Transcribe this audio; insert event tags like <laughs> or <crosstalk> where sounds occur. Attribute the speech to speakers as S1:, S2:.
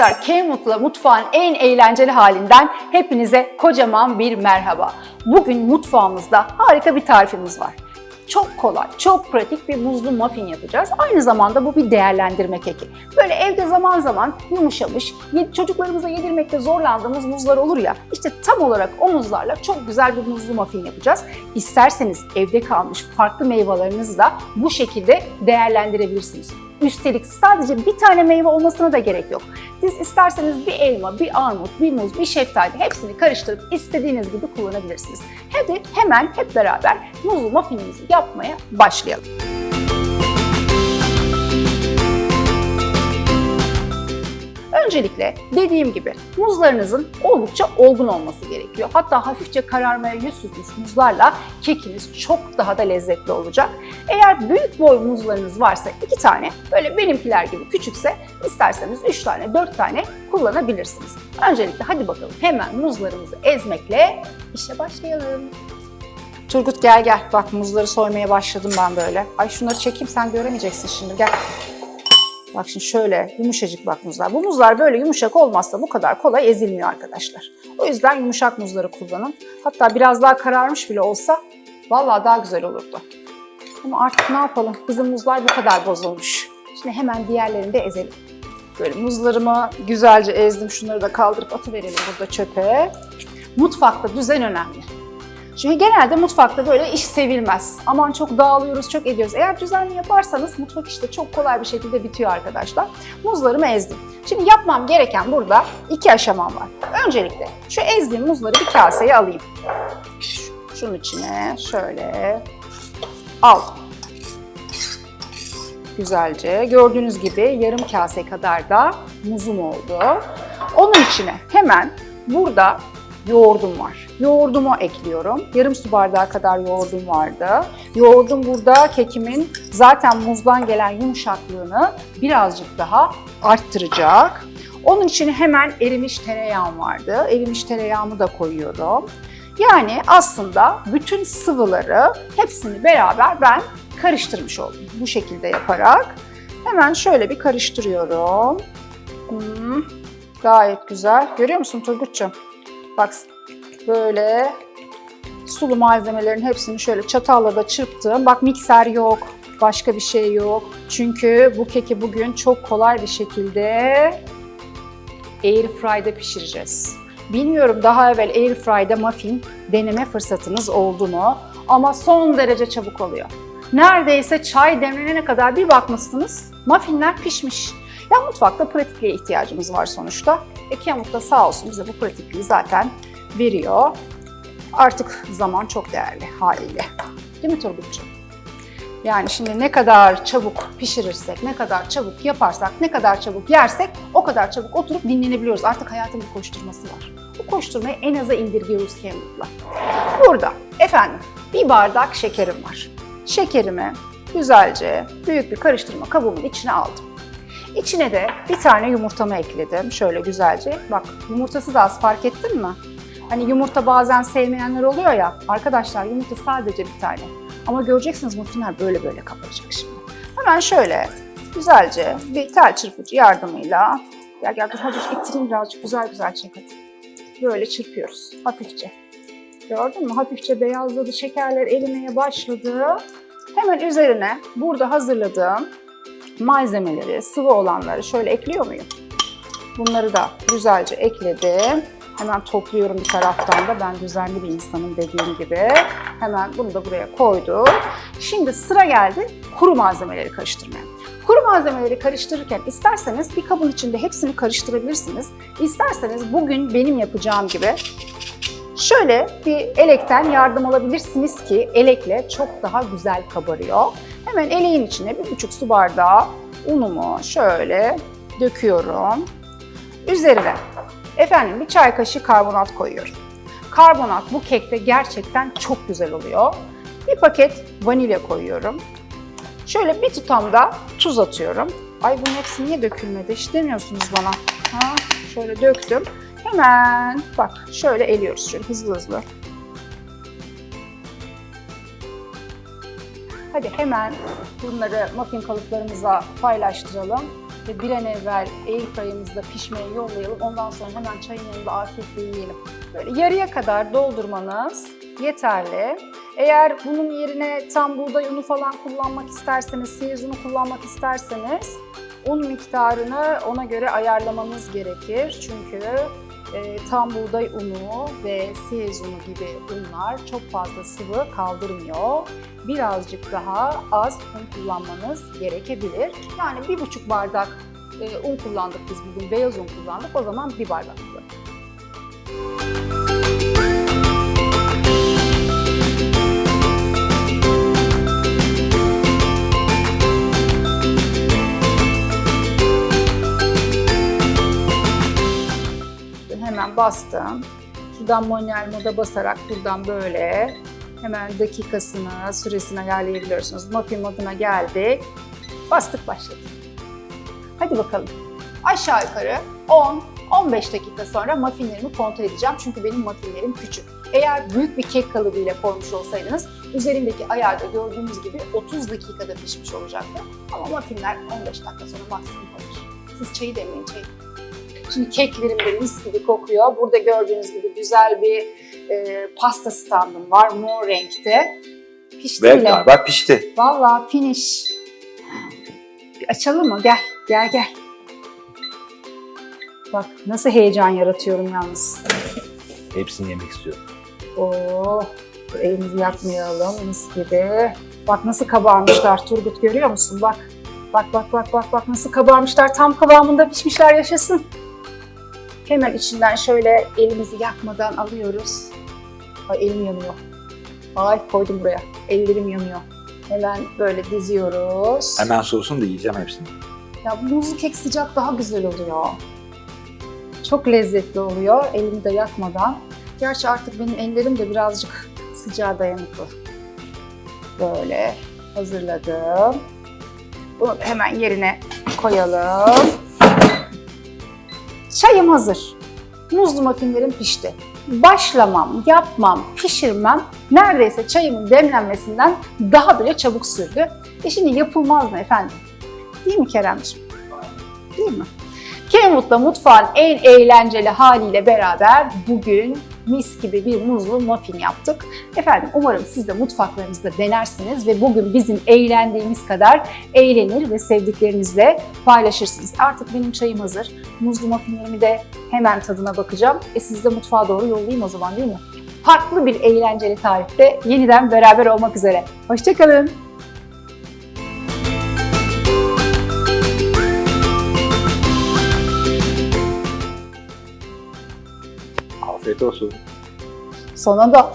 S1: Arkadaşlar Kmut'la mutfağın en eğlenceli halinden hepinize kocaman bir merhaba. Bugün mutfağımızda harika bir tarifimiz var. Çok kolay, çok pratik bir buzlu muffin yapacağız. Aynı zamanda bu bir değerlendirme keki. Böyle evde zaman zaman yumuşamış, çocuklarımıza yedirmekte zorlandığımız muzlar olur ya, işte tam olarak o muzlarla çok güzel bir muzlu muffin yapacağız. İsterseniz evde kalmış farklı meyvelerinizi de bu şekilde değerlendirebilirsiniz. Üstelik sadece bir tane meyve olmasına da gerek yok. Siz isterseniz bir elma, bir armut, bir muz, bir şeftali hepsini karıştırıp istediğiniz gibi kullanabilirsiniz. Hadi hemen hep beraber muzlu muffinimizi yapmaya başlayalım. Öncelikle dediğim gibi muzlarınızın oldukça olgun olması gerekiyor. Hatta hafifçe kararmaya yüz tutmuş muzlarla kekiniz çok daha da lezzetli olacak. Eğer büyük boy muzlarınız varsa iki tane, böyle benimkiler gibi küçükse isterseniz üç tane, dört tane kullanabilirsiniz. Öncelikle hadi bakalım hemen muzlarımızı ezmekle işe başlayalım. Turgut gel gel. Bak muzları soymaya başladım ben böyle. Ay şunları çekeyim sen göremeyeceksin şimdi gel. Bak şimdi şöyle yumuşacık bak muzlar. Bu muzlar böyle yumuşak olmazsa bu kadar kolay ezilmiyor arkadaşlar. O yüzden yumuşak muzları kullanın. Hatta biraz daha kararmış bile olsa vallahi daha güzel olurdu. Ama artık ne yapalım? Bizim muzlar bu kadar bozulmuş. Şimdi hemen diğerlerini de ezelim. Böyle muzlarımı güzelce ezdim. Şunları da kaldırıp atıverelim burada çöpe. Mutfakta düzen önemli. Çünkü genelde mutfakta böyle iş sevilmez. Aman çok dağılıyoruz, çok ediyoruz. Eğer düzenli yaparsanız mutfak işte çok kolay bir şekilde bitiyor arkadaşlar. Muzlarımı ezdim. Şimdi yapmam gereken burada iki aşamam var. Öncelikle şu ezdiğim muzları bir kaseye alayım. Şunun içine şöyle al. Güzelce. Gördüğünüz gibi yarım kase kadar da muzum oldu. Onun içine hemen burada yoğurdum var. Yoğurdumu ekliyorum. Yarım su bardağı kadar yoğurdum vardı. Yoğurdum burada kekimin zaten muzdan gelen yumuşaklığını birazcık daha arttıracak. Onun için hemen erimiş tereyağım vardı. Erimiş tereyağımı da koyuyorum. Yani aslında bütün sıvıları hepsini beraber ben karıştırmış oldum. Bu şekilde yaparak. Hemen şöyle bir karıştırıyorum. Hmm, gayet güzel. Görüyor musun Turgut'cum? Bak böyle sulu malzemelerin hepsini şöyle çatalla da çırptım. Bak mikser yok, başka bir şey yok. Çünkü bu keki bugün çok kolay bir şekilde Airfry'de pişireceğiz. Bilmiyorum daha evvel Airfry'de muffin deneme fırsatınız oldu mu? Ama son derece çabuk oluyor. Neredeyse çay demlenene kadar bir bakmışsınız muffinler pişmiş. Ya mutfakta pratikliğe ihtiyacımız var sonuçta. E Kemut da sağ olsun bize bu pratikliği zaten veriyor. Artık zaman çok değerli haliyle. Değil mi Turgut'cuğum? Yani şimdi ne kadar çabuk pişirirsek, ne kadar çabuk yaparsak, ne kadar çabuk yersek o kadar çabuk oturup dinlenebiliyoruz. Artık hayatın bir koşturması var. Bu koşturmayı en aza indirgiyoruz Cambridge'la. Burada efendim bir bardak şekerim var. Şekerimi güzelce büyük bir karıştırma kabımın içine aldım. İçine de bir tane yumurtamı ekledim. Şöyle güzelce. Bak yumurtası da az fark ettin mi? Hani yumurta bazen sevmeyenler oluyor ya. Arkadaşlar yumurta sadece bir tane. Ama göreceksiniz muffinler böyle böyle kabaracak şimdi. Hemen şöyle güzelce bir tel çırpıcı yardımıyla gel gel dur hadi ittireyim birazcık güzel güzel çek hadi. Böyle çırpıyoruz hafifçe. Gördün mü? Hafifçe beyazladı, şekerler erimeye başladı. Hemen üzerine burada hazırladığım malzemeleri, sıvı olanları şöyle ekliyor muyum? Bunları da güzelce ekledim. Hemen topluyorum bir taraftan da. Ben düzenli bir insanım dediğim gibi. Hemen bunu da buraya koydum. Şimdi sıra geldi kuru malzemeleri karıştırmaya. Kuru malzemeleri karıştırırken isterseniz bir kabın içinde hepsini karıştırabilirsiniz. İsterseniz bugün benim yapacağım gibi şöyle bir elekten yardım alabilirsiniz ki elekle çok daha güzel kabarıyor. Hemen eleğin içine bir buçuk su bardağı unumu şöyle döküyorum. Üzerine efendim bir çay kaşığı karbonat koyuyorum. Karbonat bu kekte gerçekten çok güzel oluyor. Bir paket vanilya koyuyorum. Şöyle bir tutam da tuz atıyorum. Ay bunun hepsi niye dökülmedi hiç demiyorsunuz bana. Ha, şöyle döktüm. Hemen bak şöyle eliyoruz şöyle hızlı hızlı. Hadi hemen bunları muffin kalıplarımıza paylaştıralım. ve bir an evvel airfryer'ımızda pişmeye yollayalım. Ondan sonra hemen çayın yanında afiyetle yiyelim. Böyle yarıya kadar doldurmanız yeterli. Eğer bunun yerine tam buğday unu falan kullanmak isterseniz, siyez unu kullanmak isterseniz un miktarını ona göre ayarlamanız gerekir. Çünkü e, tam buğday unu ve siyez unu gibi unlar çok fazla sıvı kaldırmıyor. Birazcık daha az un kullanmanız gerekebilir. Yani bir buçuk bardak e, un kullandık biz bugün, beyaz un kullandık. O zaman bir bardak kullanın. Bastım. Şuradan manuel moda basarak buradan böyle hemen dakikasını, süresini ayarlayabiliyorsunuz. Muffin moduna geldik. Bastık başladık. Hadi bakalım. Aşağı yukarı 10-15 dakika sonra muffinlerimi kontrol edeceğim. Çünkü benim muffinlerim küçük. Eğer büyük bir kek kalıbıyla koymuş olsaydınız üzerindeki ayarda gördüğünüz gibi 30 dakikada pişmiş olacaktı. Ama muffinler 15 dakika sonra maksimum hazır. Siz çayı demleyin çayı. Şimdi keklerim de mis gibi kokuyor. Burada gördüğünüz gibi güzel bir e, pasta standım var mor renkte. Pişti
S2: Ve
S1: bile.
S2: galiba pişti.
S1: Vallahi finish. Bir açalım mı? Gel, gel, gel. Bak nasıl heyecan yaratıyorum yalnız.
S2: Hepsini yemek istiyorum.
S1: Oo, elimizi yakmayalım mis gibi. Bak nasıl kabarmışlar Turgut görüyor musun? Bak, bak, bak, bak, bak, bak nasıl kabarmışlar. Tam kıvamında pişmişler yaşasın. Hemen içinden şöyle elimizi yakmadan alıyoruz. Ay elim yanıyor. Ay koydum buraya. Ellerim yanıyor. Hemen böyle diziyoruz.
S2: Hemen soğusun da yiyeceğim hepsini.
S1: Ya muzlu kek sıcak daha güzel oluyor. Çok lezzetli oluyor elimi de yakmadan. Gerçi artık benim ellerim de birazcık <laughs> sıcağa dayanıklı. Böyle hazırladım. Bunu hemen yerine koyalım. Çayım hazır. Muzlu muffinlerim pişti. Başlamam, yapmam, pişirmem neredeyse çayımın demlenmesinden daha bile çabuk sürdü. E şimdi yapılmaz mı efendim? Değil mi Keremciğim? Değil mi? Kenwood'la mutfağın en eğlenceli haliyle beraber bugün mis gibi bir muzlu muffin yaptık. Efendim umarım siz de mutfaklarınızda denersiniz ve bugün bizim eğlendiğimiz kadar eğlenir ve sevdiklerinizle paylaşırsınız. Artık benim çayım hazır. Muzlu muffinlerimi de hemen tadına bakacağım. E sizi de mutfağa doğru yollayayım o zaman değil mi? Farklı bir eğlenceli tarifte yeniden beraber olmak üzere. Hoşçakalın.
S2: Afiyet olsun.
S1: Sonra da